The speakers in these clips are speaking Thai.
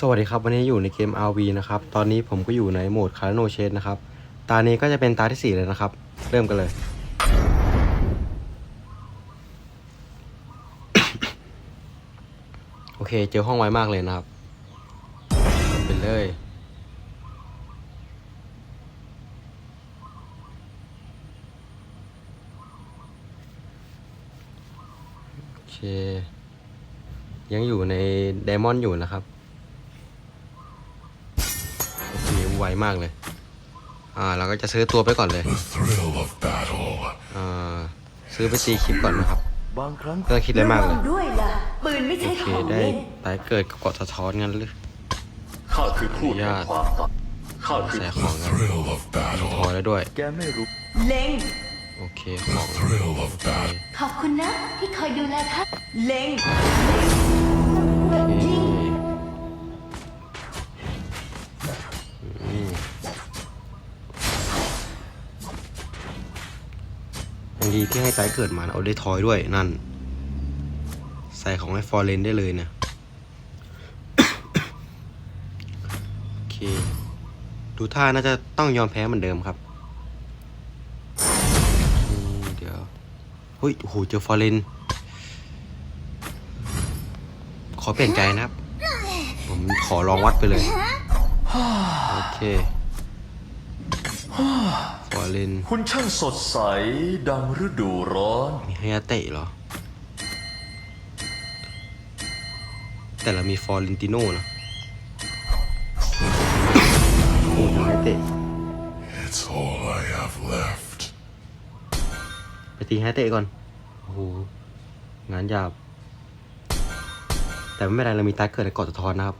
สวัสดีครับ วันนี้อยู่ในเกม RV นะครับ ตอนนี้ผมก็อยู่ในโหมดคาร์โนเชนนะครับ ตานี้ก็จะเป็นตาที่ 4 เลยนะครับ เริ่มกันเลย โอเค เจอห้องไวมากเลยนะครับไปเลย โอเค ยังอยู่ในไดมอนด์อยู่นะครับ วมากเลย อ่า เราก็จะซื้อตัวไปก่อนเลย The thrill of battle. อ่าซื้อไปตีคลิปก่อนนะครับบางครั้งเพื่อคิดได้มากเลยระวังด้วยล่ะปืนไม่โอใช่เคของได้เล่นตายเกิดกับเกาะสะท้อนงั้นหรือข้าคือผู้แห่งความตายข้าคือใส่ของกัน Thrill of พอ battle. แล้วด้วย แกไม่รู้ เล็ง โอเคของ Thrill of battle. ขอบคุณนะ ที่คอยดูแลท่านเล็ง ยังดีที่ให้ตายเกิดมานเอาได้ทอยด้วยนั่น ใส่ของให้ฟอร์เรนได้เลยเนี่ยโอเค ดูท่าน่าจะต้องยอมแพ้เหมือนเดิมครับเดี๋ยวเฮ้ยโอ้โหเจอฟอร์เรนขอเปลี่ยนใจนะครับ ผมขอลองวัดไปเลย โอเค ฟอร์เรนคุณช่างสดใสดังฤดูร้อน มีไฮยาเตะเหรอ แต่เรามีฟอร์เรนติโน่นะโอ้ยไฮยาเตะ It's all I have left. ไปตีไฮยาเตะก่อน โอ้โห งานหยาบ แต่ไม่เป็นไรเรามีตาเกิดในเกาะสะท้อนนะครับ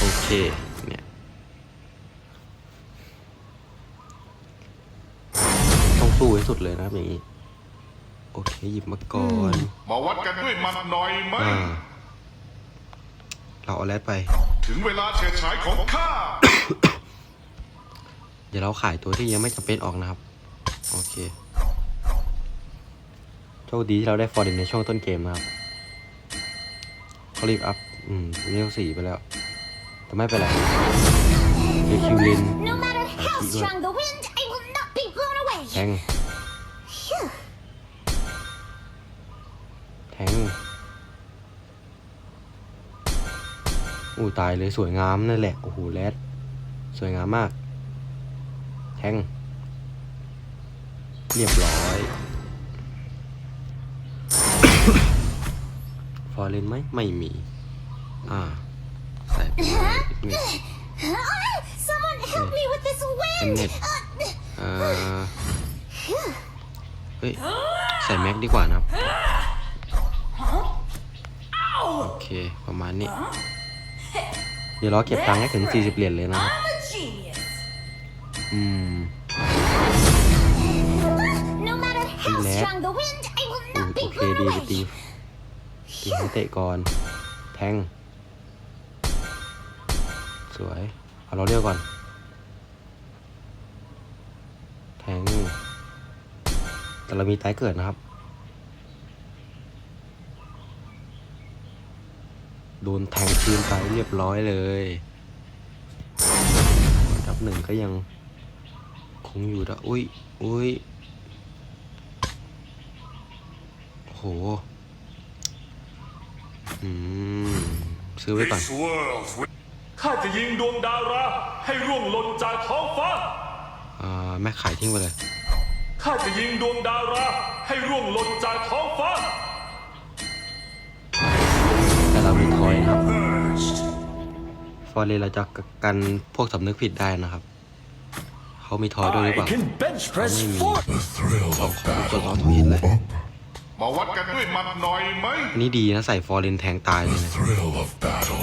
โอเค เนี่ย ต้อง สู้ให้สุดเลยนะครับอย่างนี้โอเคหยิบมาก่อนมาวัดกันด้วยหมัดหน่อยไหมอ่าเราเอาแรดไป ถึงเวลาเฉิดฉายของข้า เดี๋ยวเราขายตัวที่ยังไม่จำเป็นออกนะครับ โอเคโชคดีที่เราได้ฟอร์ดินในช่วงต้นเกมนะครับเขารีบอัพ อืมเรียกสี่ไปแล้ว แต่ไม่เป็นไรเอคิวลิน No matter how Keep going. strong the ง แทง อู้ตายเลยสวยงามนั่นแหละ โอ้โหแรดสวยงามมาก แทง เรียบร้อยฟอร์เรนไหมไม่มี อ่าใส่ไปเลยอีกนิด Someone help me with this เอ็ม wind. เน็ต เฮ้ย ใส่แม็กดีกว่านะครับ โอเค ประมาณนี้ เดี๋ยวเราเก็บตังค์ให้ถึง 40 เหรียญเลยนะครับ อืม No matter how strong the wind, I will โ not โอ be เค blown ดีไปตี away. ตีให้เตะก่อน แทง สวย เอาเราเรียกก่อน แต่เรามีตายเกิดนะครับ โดนแทงคืนไปเรียบร้อยเลยอันดับหนึ่งก็ยังคงอยู่นะอุ้ยอุ้ยโอ้โหอืม ซื้อไว้ก่อน This world will ข้าจะยิงดวงดาราให้ร่วงหล่นจากท้องฟ้า อ่า แม่ขายทิ้งไปเลย ข้าจะยิงดวงดาราให้ร่วงหล่นจากท้องฟ้า แต่เรามีทอยนะครับ burst. ฟอร์เรนเราจะกันพวกสำนึกผิดได้นะครับ เขามีทอยด้วยหรือเปล่า bench เขาไม่มี The thrill of ขอดูตัว battle. เขาทวิตเลย มาวัดกันด้วยหมัดหน่อยไหม อันนี้ดีนะใส่ฟอร์เรนแทงตายเลยนะ Thrill of battle.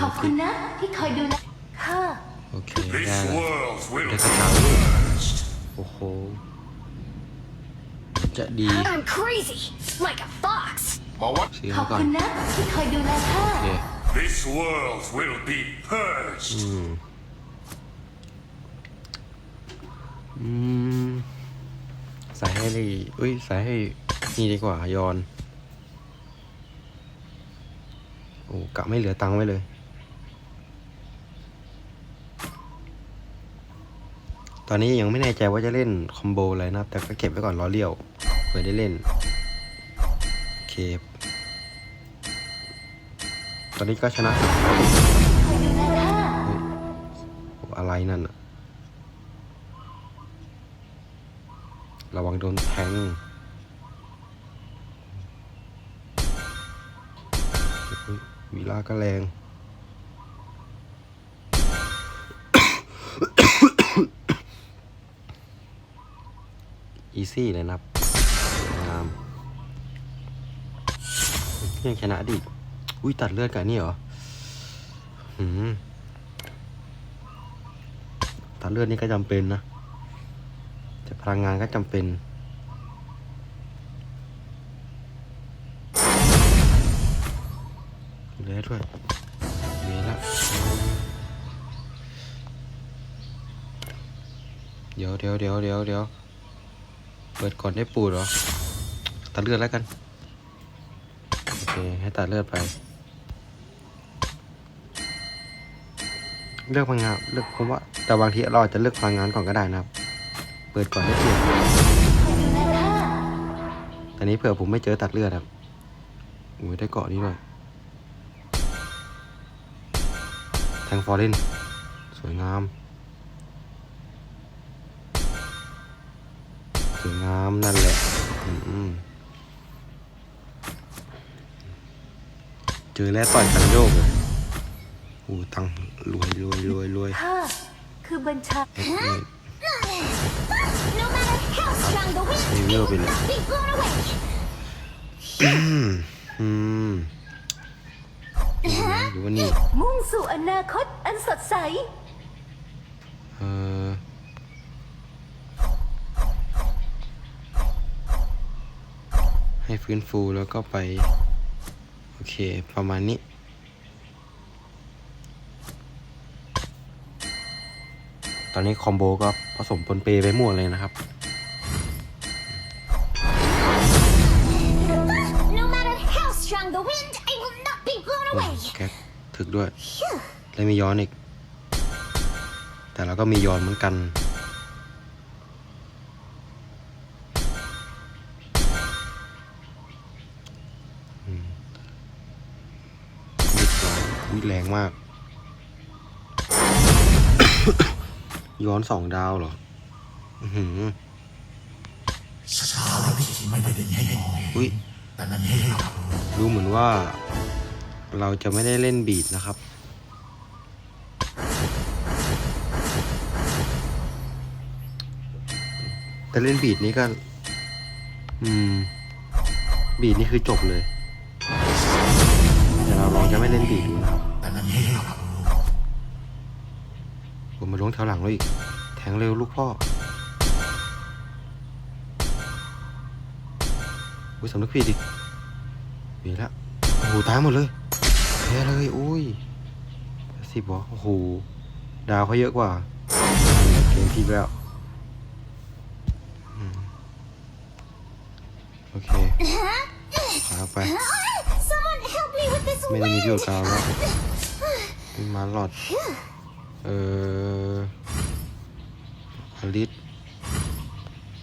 ขอบคุณนะ ที่คอยดูแลค่ะ โอเค This ได้แล้ว world will ได้กระเช้า burst. โอ้โห จะดี I'm crazy, like a fox. มาวัดซื้อขอมาบก่อนคุณนะที่คอยดูแลค่ะโอเค This world will be purged. อืมอืมใส่ให้เลยอุ้ยใส่ให้นี่ดีกว่ายอน โอ้กะไม่เหลือตังค์ไว้เลย ตอนนี้ยังไม่แน่ใจว่าจะเล่นคอมโบอะไรนะครับ แต่ก็เก็บไว้ก่อนรอเลี้ยว เผื่อได้เล่นโอเคตอนนี้ก็ชนะอะไรนั่นอะระวังโดนแทงวีล่าก็แรงอีซี่เลยนะครับ ยังชนะดิ อุ้ยตัดเลือดกันนี่เหรอหืมตัดเลือดนี่ก็จำเป็นนะ แต่พลังงานก็จำเป็นเหลยด้วยมีละเดี๋ยวเดี๋ยวเดี๋ยวเดี๋ยวเดี๋ยวเปิดก่อนได้ปูดเหรอตัดเลือดแล้วกัน ให้ตัดเลือดไป เลือกพลังงานเลือกผมว่าแต่บางทีเราอาจจะเลือกพลังงานก่อนก็ได้นะครับ เปิดก่อนได้เปลี่ยนคอยดูแลข้าอันนี้เผื่อผมไม่เจอตัดเลือดครับโอ้ยได้เกาะนี้ด้วยแทงฟอร์เรนสวยงาม สวยงามนั่นแหละ อืม เจอแล้วต่อยกันโยกเลยโอ้ตังค์รวยรวยรวยรวยข้าคือบัญชาเอ็ดเอ็ด No matter how strong the wind, Hey, it little will bit. not be blown away. อืมอืมหรือว่านี่มุ่งสู่อนาคตอันสดใสเออให้ฟื้นฟูแล้วก็ไปโอ เค ประมาณนี้ ตอนนี้คอมโบก็ผสมปนเปไปมั่วเลยนะครับ No matter how strong the wind, I will not be blown โอ้ away. แก๊กถึกด้วย แล้วมีย้อนอีก แต่เราก็มีย้อนเหมือนกัน อืมเรียบร้อยอุ๊ย แรงมาก ย้อนสองดาวเหรอ อือหืออุ้ยดูเหมือนว่า เราจะไม่ได้เล่นบีดนะครับ แต่เล่นบีดนี้ก็ อืม บีดนี่คือจบเลยเดี๋ยวเราลองจะไม่เล่นบีดดูนะครับ ผมมาลงแถวหลังแล้วอีก แทงเร็วลูกพ่ออุ้ยสำนึกผิดอีกมีแล้วโอ้โหตายหมดเลยแพ้เลยอุ้ยสิบวะโอ้โห ดาวเขาเยอะกว่าเกมพลิกแล้วโอเคขาไป Someone help me with this ไม่ได้มี wind. ประโยชน์กับเราแล้ว มีมาหลอด เอออลิส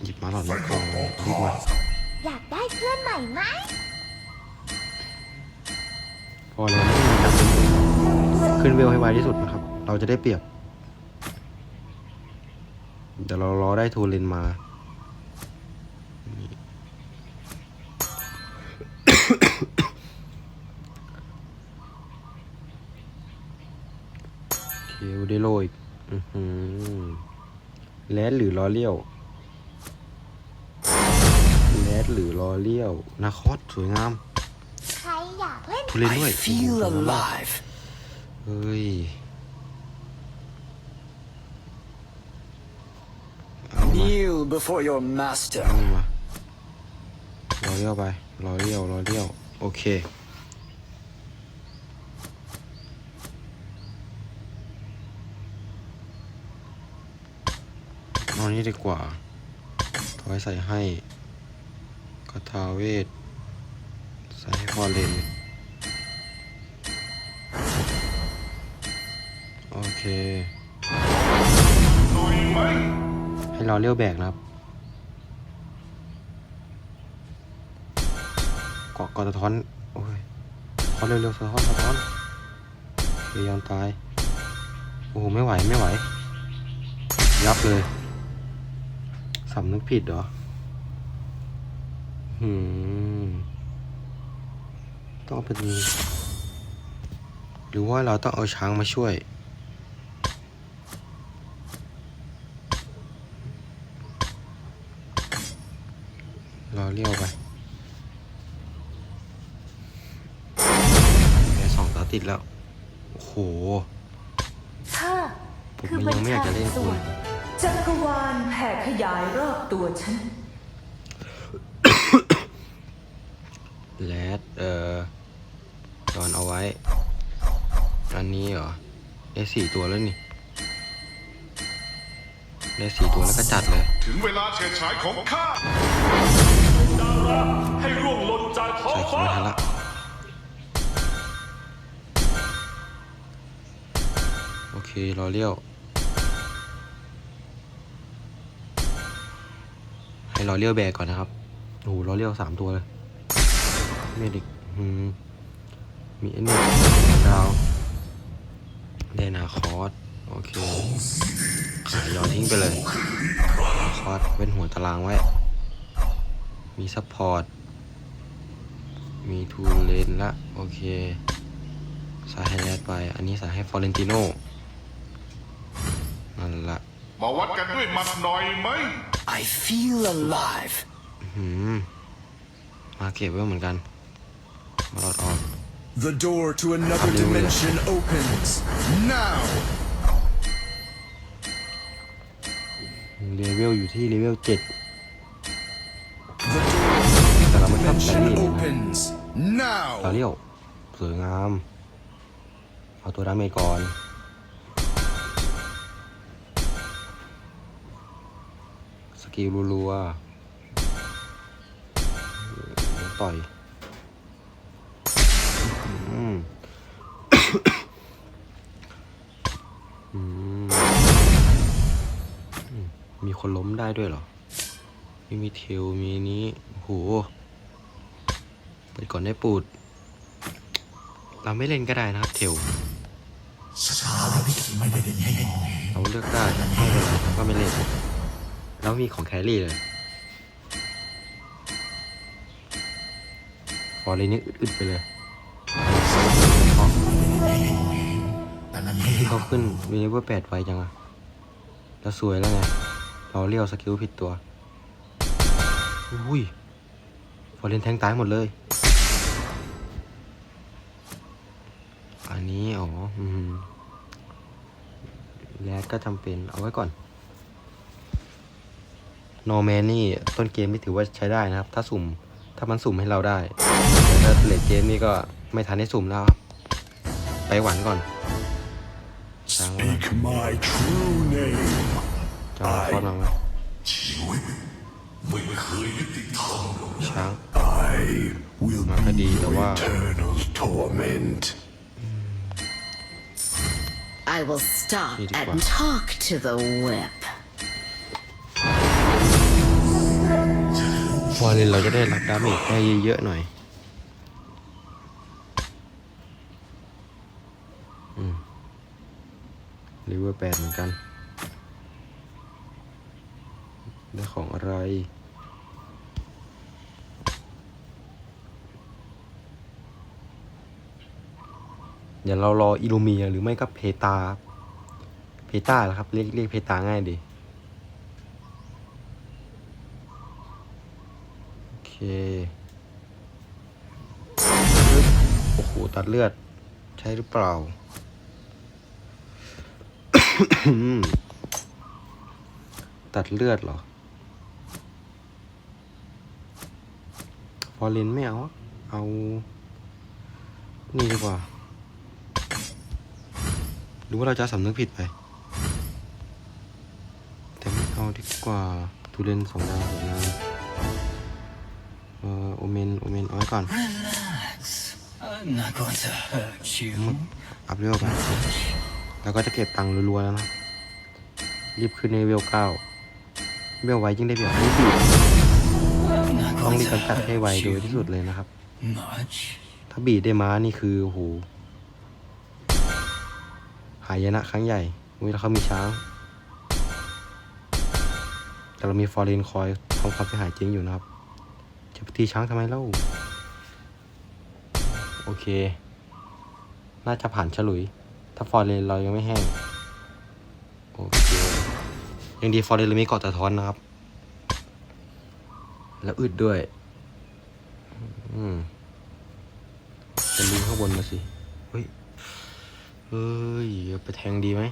หยิบมาหลอดมาก่อนหยิบมาอยากได้เพื่อนใหม่ไหมพอแล้วขึ้นเวลให้ไวที่สุดนะครับ เราจะได้เปรียบ เดี๋ยวเรารอได้ทูเลนมา เคลได้โรยอื้อหือแลดหรือลอเลี้ยวแลดหรือลอเลี้ยวนาคอสสวยงามใครอยากเล่นทุเรนด้วย I feel alive. เฮ้ย Kneel before your master. เอามารอเลี้ยวไปรอเลี้ยวรอเลี้ยว โอเค นี้ดีกว่า ถอยใส่ให้กระทาเวท ใส่ให้พอเลนโอเค ให้เราเลี้ยวแบกนะครับเกาะกอสะท้อน โอ้ยขอเร็วๆสะท้อนสะท้อนเยยอมตาย โอ้โห ไม่ไหว ไม่ไหว ยับเลย สำนึกผิดเหรอ หืม ต้องเป็น หรือว่าเราต้องเอาช้างมาช่วยรอเลี้ยวไปแค่สองตาติดแล้ว โอ้โหข้าผมคือยับัญงไม่อยาชากจะเล่นสคุณวรรค์ จักรวาลแผ่ขยายรอบตัวฉัน แลดเอ่อตอนเอาไว้ อันนี้เหรอ ได้สี่ตัวแล้วนี่ ได้สี่ตัวแล้วก็จัดเลย ถึงเวลาเฉิดฉายของข้าดาราให้ร่วงหล่นจากท้องใส่คิดฟ้า ไม่ทันละโอเครอเลี้ยว รอเลี้ยวแบกก่อนนะครับโอ้โหรอเลี้ยวสามตัวเลยเมดิกมีเอ็นนี่ดาวเดนาคอร์สโอเคขายยอนทิ้งไปเลย คอร์สเป็นหัวตารางไว้ มีซัพพอร์ต มีทูเลนละ โอเค สายให้แรดไป อันนี้สายให้ฟอเรนติโนนั่นละมาวัดกันด้วยมัดหน่อยไหม I feel alive. หืมมาเก็บไว้เหมือนกันมาลอดออก The door to another Hallelujah. dimension opens now. เลเวลอยู่ที่เลเวลเจ็ด The door แต่เราไม่ชอบแค dimension รี่เลยนะ opens เรา now. เลี้ยวสวยงาม เอาตัวดาเมจก่อน กิลรัวๆต่อยอืมอืมอืมมีคนล้มได้ด้วยเหรอ มีมีเทลมีนี้โหเปิดก่อนได้ปูด เราไม่เล่นก็ได้นะครับเทลเราเลือกได้ไม่เป็นไรก็ไม่เล่น แล้วมีของแครี่เลยฟอร์เรนนี่อึดๆไปเลยเขาขึ้นวีเลเวอร์แปดไวจังอะแล้วสวยแล้วไง เราเลี้ยวสกิลผิดตัว อุ้ยฟอร์เรนแทงตายหมดเลย อันนี้ อ๋อ อืม แลดก็จำเป็นเอาไว้ก่อน โนแมนนี่ต้นเกมนี่ถือว่าใช้ได้นะครับ ถ้าสุ่มถ้ามันสุ่มให้เราได้แต่ถ้าเลดเกมนี่ก็ไม่ทันให้สุ่มแล้วครับ ไปหวันก่อนช้างมา Speak my true name. จะมาคอดมาไหมช้าง I will Mà cái be đi đâu your qua. eternal torment. I will stop Đi đi and qua. talk to the whip. อเรนเราจะได้รับดาเมจได้เยอะๆหน่อยอืมลิเวอร์แปดเหมือนกัน ได้ของอะไร เดี๋ยวเรารออิลูเมียหรือไม่ก็เพตา เพตาแหละครับ เรียกเรียกเพตาง่ายดี โอเคโอ้โห ตัดเลือด ใช่หรือเปล่า ตัดเลือดเหรอฟอร์เรนไม่เอา เอา นี่ดีกว่า หรือว่าเราจะสำนึกผิดไป แต่ไม่เอาดีกว่าทูเรนสองดาวสวยงาม เอ่อโอเมนโอเมนเอาไว้ก่อน Relax. I'm not going to hurt you. อัพเร็วไปแล้วก็จะเก็บตังค์รัวๆแล้วนะครับรีบขึ้นในเวลเก้าเวลไวยิ่งได้เปรียบนี่บีบ Not ต้อง going รีบ to กำจัดให้ไว hurt โดย you ที่สุดเลยนะครับ much. ถ้าบีดได้ม้านี่คือโอ้โหหายนะครั้งใหญ่เวลาเขามีช้าง แต่เรามีฟอร์เรนคอยทำความเสียหายจริงอยู่นะครับ จะไปตีช้างทำไมเล่า โอเค น่าจะผ่านฉลุย ถ้าฟอร์เรนเรายังไม่แห้ง โอเค ยังดีฟอร์เรนเรามีเกาะตะท้อนนะครับ แล้วอึดด้วย อืมจะลิงข้างบนมาสิ เฮ้ย เฮ้ย ไปแทงดีไหม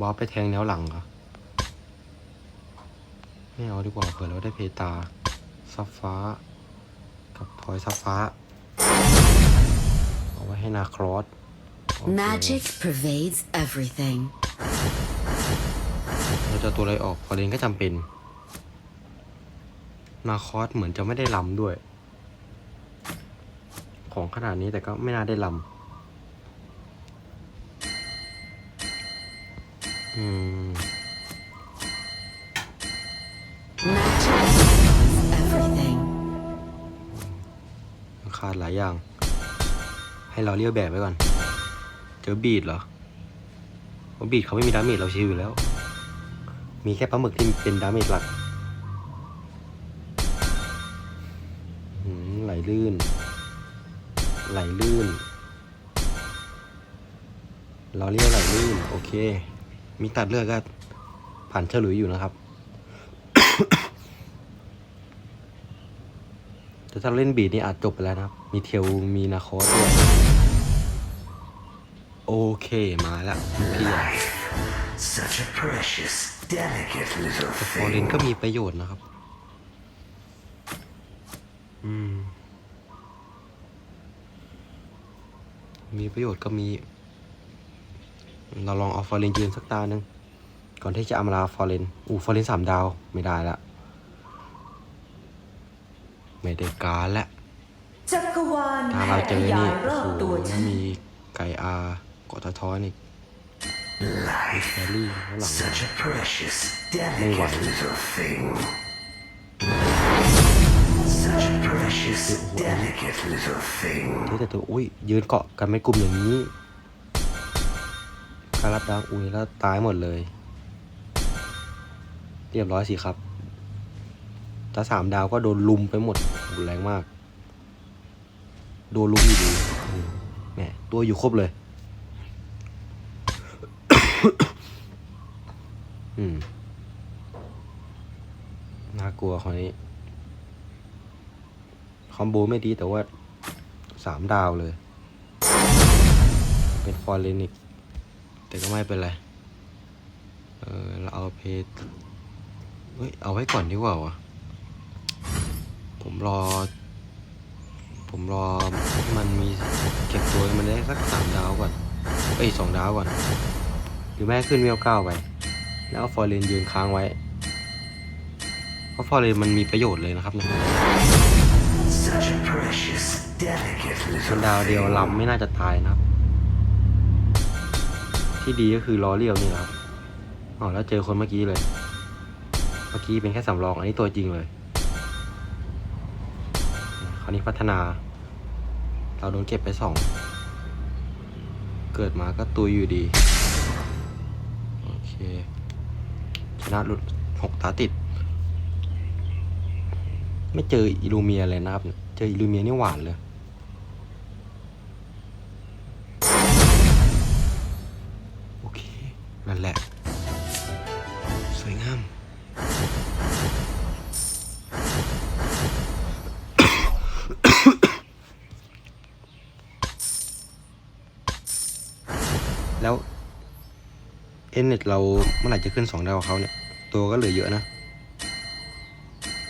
บอสไปแทงแนวหลังเหรอไม่เอาดีกว่าเผื่อเราได้เพตา ซับฟ้า กับพลอยซับฟ้า เอาไว้ให้นาครอสโอเค Magic pervades everything. เราจะเอาตัวอะไรออกพอเลนก็จำเป็น นาคอสเหมือนจะไม่ได้ลำด้วย ของขนาดนี้แต่ก็ไม่น่าได้ลำอืม ขาดหลายอย่าง ให้เราเรียกแบบไว้ก่อน เจอบีดเหรอเพราบีดเขาไม่มีดาเมจเราชิวอยู่แล้ว มีแค่ปลาหมึกที่เป็นดาเมจหลักไหลลื่น ไหลลื่น เราเรียกไหลลื่น โอเค มีตัดเลือดก็ผ่านเฉลุยอยู่นะครับ แต่ถ้าเล่นบีดนี่อาจจบไปแล้วนะครับ มีเทลมีนาคอสด้วยโอเคมาแล้วพี่ใหญ่ Such a precious, delicate little แต่ฟอร์เรนก็มีประโยชน์นะครับ อืม มีประโยชน์ก็มี เราลองเอาฟอร์เรนยืนสักตาหนึ่งก่อนที่จะอำลาฟอร์เรนอู้ฟอร์เรนสามดาวไม่ได้ละ ไม่ได้การละจักรวาลถ้าแผ่เราเจขอยานี่ยรโอ้อบโหตัวฉันมีไก่อาเกาะตะท้อนอีกมีแครี่ข้างหลัง Such a precious, ไม่ไหว delicate little thing. Such a precious, delicate little thing. เฮ้ยแต่ตัวอุ้ยยืนเกาะกันเป็นกลุ่มอย่างนี้การรับดาวอุ้ยแล้วตายหมดเลย เรียบร้อยสิครับ ถ้าสามดาวก็โดนลุมไปหมดโอ้โหแรงมาก โดนลุมอยู่ดีอืมแหมตัวอยู่ครบเลย อืมน่ากลัวคนนี้ คอมโบไม่ดีแต่ว่าสามดาวเลย เป็นฟอร์เรนิก แต่ก็ไม่เป็นไร เออเราเอาเพจเฮ้ย เอาไว้ก่อนดีกว่าวะ ผมรอ ผมรอให้มันมีเก็บตัวให้มันได้สักสามดาวก่อน เอ้ยสองดาวก่อน หรือแม่ขึ้นเวลเก้าไป แล้วเอาฟอร์เรนยืนค้างไว้ เพราะฟอร์เรนมันมีประโยชน์เลยนะครับเนี่ย Such a precious, delicate มัน little ดาวเดียว thing. ลำไม่น่าจะตายนะครับ ที่ดีก็คือล้อเลี้ยวนี่นะครับอ๋อแล้วเจอคนเมื่อกี้เลย เมื่อกี้เป็นแค่สำรองอันนี้ตัวจริงเลย คราวนี้พัฒนา เราโดนเก็บไปสอง เกิดมาก็ตุยอยู่ดี โอเค ชนะหลุดหกตาติด ไม่เจออิลูเมียเลยนะครับ เจออิลูเมียนี่หวานเลย เอ็นเราเมื่อไหร่จะขึ้นสองดาวเขาเนี่ย ตัวก็เหลือเยอะนะ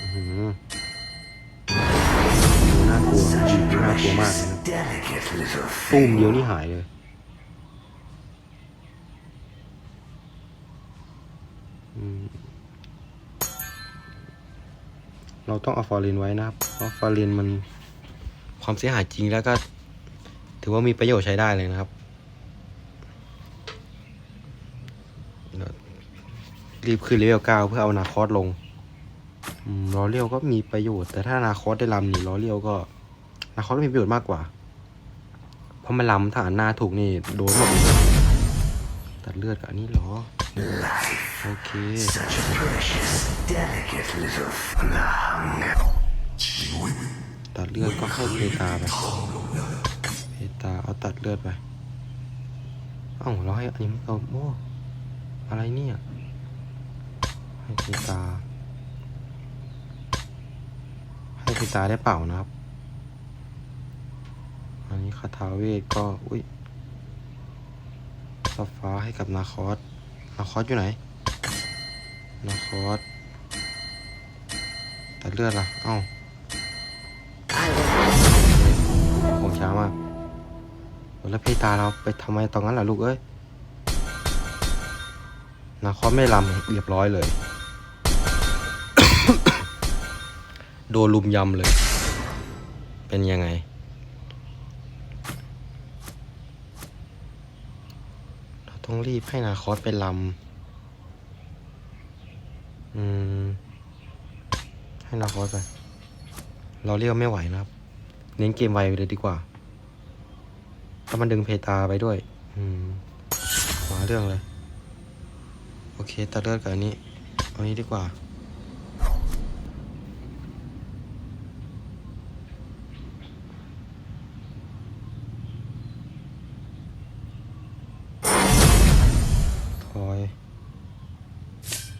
อือน่ากลัวน่ากลัวมากตู้มเดียวนี่หายเลยเราต้องเอาฟอร์เรนไว้นะครับ เพราะฟอร์เรนมันความเสียหายจริงแล้วก็ ถือว่ามีประโยชน์ใช้ได้เลยนะครับ รีบขึ้นเลเวลเก้าเพื่อเอานาคอสลงล้อเลี้ยวก็มีประโยชน์ แต่ถ้านาคอสได้ลำนี่ล้อเลี้ยวก็นาคอสมีประโยชน์มากกว่า เพราะมันลำถ้าหนหน้าถูกนี่โดนหมดตัดเลือดกับอันนี้เหรอโอเคตัดเลือดก็ให้เพตาไปเพตาเอาตัดเลือดไปอ้าเราให้อันนี้ม่เอาโอ้อะไรเนี่ย ให้เพตา ให้เพตาได้เป่านะครับ อันนี้คาถาเวทก็ อุ้ยซับฟ้าให้กับนาคอสนาคอสอยู่ไหน นาคอสตัดเลือดล่ะเอ้าผมช้ามากแล้วเพตาเราไปทำไมตอนนั้นล่ะลูกเอ้ยนาคอสไม่ลำเรียบร้อยเลย โดนลุมยำเลย เป็นยังไง เราต้องรีบให้นาคอสไปลำอืม ให้นาคอสไป เราเรียกไม่ไหวนะครับ เน้นเกมไวไปเลยดีกว่า ถ้ามันดึงเพตาไปด้วย อืมหาเรื่องเลย โอเค ตัดเลือดกับอันนี้ เอานี้ดีกว่า ทอย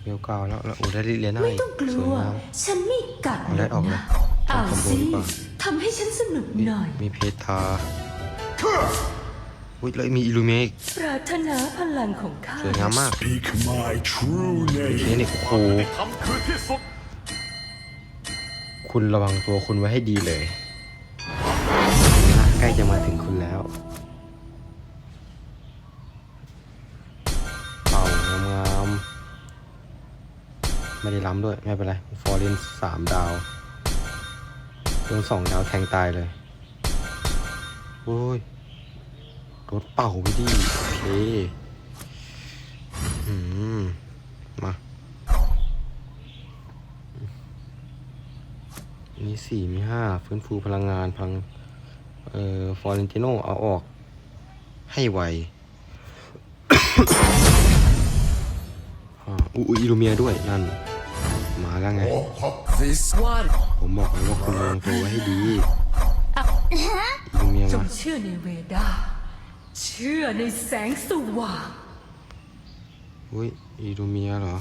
เบลกาวแล้วแล้วโอ้ได้ลิเลียน่าไม่อีกต้องกสลัวยวงาม ฉันไม่กัดเอาได้ออกเลยเอาทำคอมโบสิดีกว่า ทำให้ฉันสนุกหน่อย มีเพทาอุ้ยแล้วมีอิลูเมอีกปรารถนาพลังของข้าสวยงามมาก Speak my true เท name. นิคโคทำคือที่สุดคุณระวังตัวคุณไว้ให้ดีเลยนะใกล้จะมาถึงคุณแล้ว ไม่ได้ล้ำด้วย ไม่เป็นไร ฟอร์เรนสามดาวโดนสองดาวแทงตายเลยโอ้ยรถเป่าไปดิโอเคอืมมามีสี่มีห้าฟื้นฟูพลังงานพลัง เอ่อ ฟอร์เรนติโนเอาออก ให้ไวอ่าอูอูอิลูเมียด้วยนั่น แล้วไง This ผมบอกเลยว่าคุณระวังตัวไว้ให้ดีอิลูเมียจมางเชื่อในเวดา เชื่อในแสงสว่างอุ้ยอิลูเมียเหรอ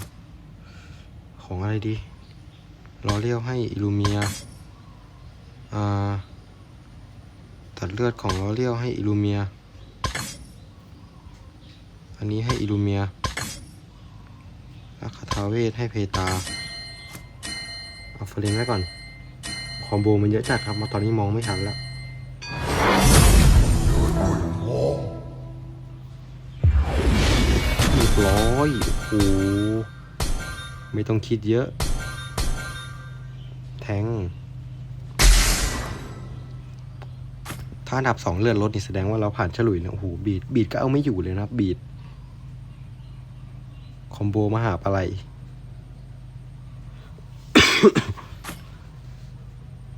ของอะไรดี รอเลี้ยวให้อิลูเมีย อ่า ตัดเลือดของรอเลี้ยวให้อิลูเมีย อันนี้ให้อิลูเมียแล้วคาทาเวทให้เพตา เอาเฟรนไว้ก่อน คอมโบมันเยอะจัดครับมาตอนนี้มองไม่ทันแล้วร้อยโอ้โหไม่ต้องคิดเยอะ แทง ถ้าอันดับสองเลือดลดนี่แสดงว่าเราผ่านฉลุยแล้วโอ้โหบีด บีดก็เอาไม่อยู่เลยนะบบีด คอมโบมหาปะไร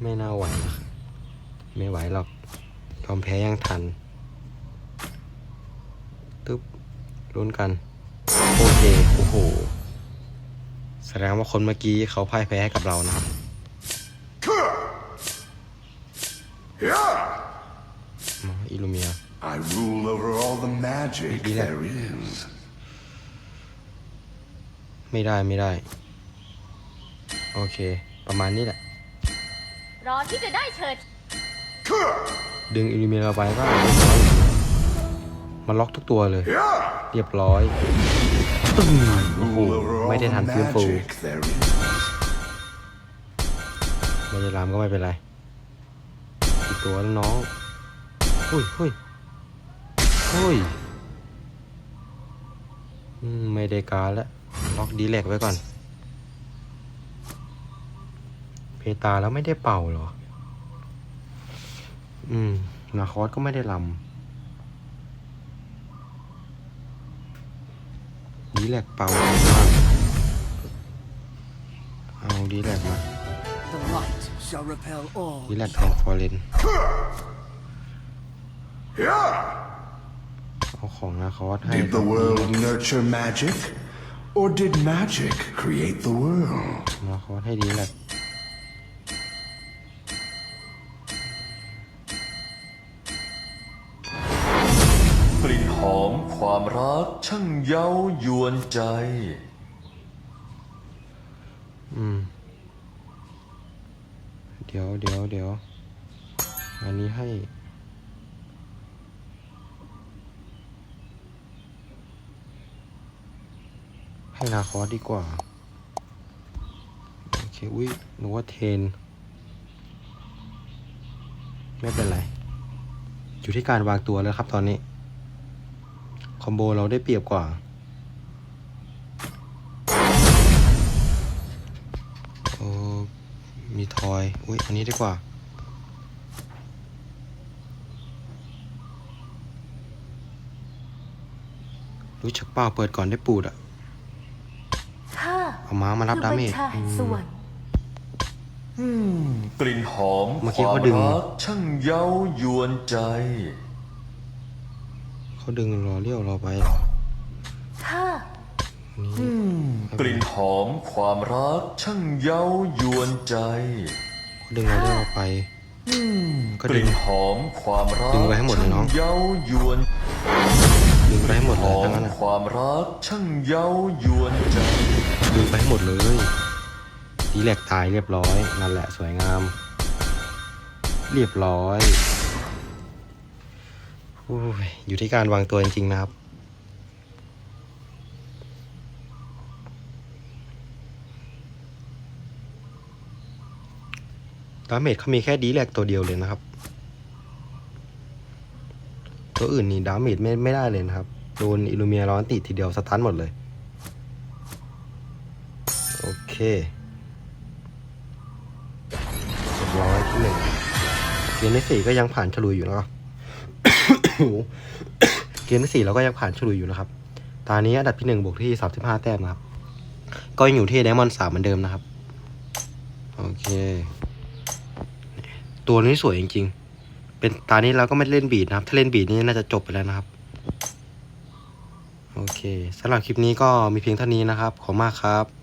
ไม่น่าไหวนะไม่ไหวหรอกยอมแพ้ยังทัน ตึ๊บลุ้นกัน โอเค โอ้โห แสดงว่าคนเมื่อกี้เขาพ่ายแพ้ให้กับเรานะครับมาอิลูเมีย I rule over all the magic Maybe that- there is. ไม่ได้ ไม่ได้ โอเค ประมาณนี้แหละ รอที่จะได้เฉิดดึงอิลูเมียเราไปก็เรียบร้อยมันล็อกทุกตัวเลย เรียบร้อยตึ้งโอ้โห Rule over ไม่ all ได้ the ทันฟื้นฟู magic there is. ไม่ได้ลามก็ไม่เป็นไรอีกตัวแล้วน้องเฮ้ยเฮ้ยเฮ้ยอืมไม่ได้การแล้วล็อกดีแลกไว้ก่อน เพตาแล้วไม่ได้เป่าเหรอ อืม นาคอสก็ไม่ได้ลำดีแลกเป่าดีมากแลกมา The light shall repel all. ดีแลกแทนฟอร์เรน Yeah! เอาของนาคอสให้ Did the world nurture magic? Or did magic create the world? นาคอสให้ดีแลก กลิ่นหอมความรักช่างเย้ายวนใจ อืม เดี๋ยวเดี๋ยวเดี๋ยว อันนี้ให้ ให้นาคอสดีกว่า โอเค อุ้ยหนูว่าเทน ไม่เป็นไร อยู่ที่การวางตัวแล้วครับตอนนี้ คอมโบเราได้เปรียบกว่า โอ้ มีทอย อุ้ย อันนี้ดีกว่า รู้จักเปล่าเปิดก่อนได้ปูดอะข้าเอาม้ามารับดาเมจคือบัญชาแห่งสวรรค์กลิ่นหอมเมื่อคกี้วามเขาดึงรักช่างเย้ายวนใจ เขาดึงรอเลี้ยวเราไปข้านี่กลิ่นหอมความรักช่างเย้ายวนใจ เขาดึงรอเลี้ยวเราไปก็กดึลิ่ง นหอมความรักดึงไปให้หมดเลยน้อง ช่าเย้ายวนดึงไปให้หมดหเลยอมทั้งนั้นอะความรักช่างเย้ายวนใจ ดึงไปให้หมดเลยดีแหลกตายเรียบร้อยนั่นแหละสวยงาม เรียบร้อยโอยอยู่ที่การวางตัวจริงๆนะครับ ดาเมจเขามีแค่ดีแลกตัวเดียวเลยนะครับ ตัวอื่นนี่ดาเมจไม่ไม่ได้เลยนะครับ โดนอิลูเมียร้อนติดทีเดียวสตันหมดเลย โอเคเรียบร้อยที่หนึ่งเกมที่สี่ก็ยังผ่านฉลุยอยู่นะครับ เกมที่สี่เราก็ยังผ่านฉลุยอยู่นะครับ ตอนนี้อันดับที่หนึ่งบวกที่สามสิบห้าแต้มนะครับ ก็ยังอยู่ที่ไดมอนด์สามเหมือนเดิมนะครับ โอเค ตัวนี้สวยจริง ๆ เป็นตานี้เราก็ไม่เล่นบีดนะครับ ถ้าเล่นบีดนี่น่าจะจบไปแล้วนะครับ โอเคสำหรับคลิปนี้ก็มีเพียงเท่านี้นะครับ ขอบคุณมากครับ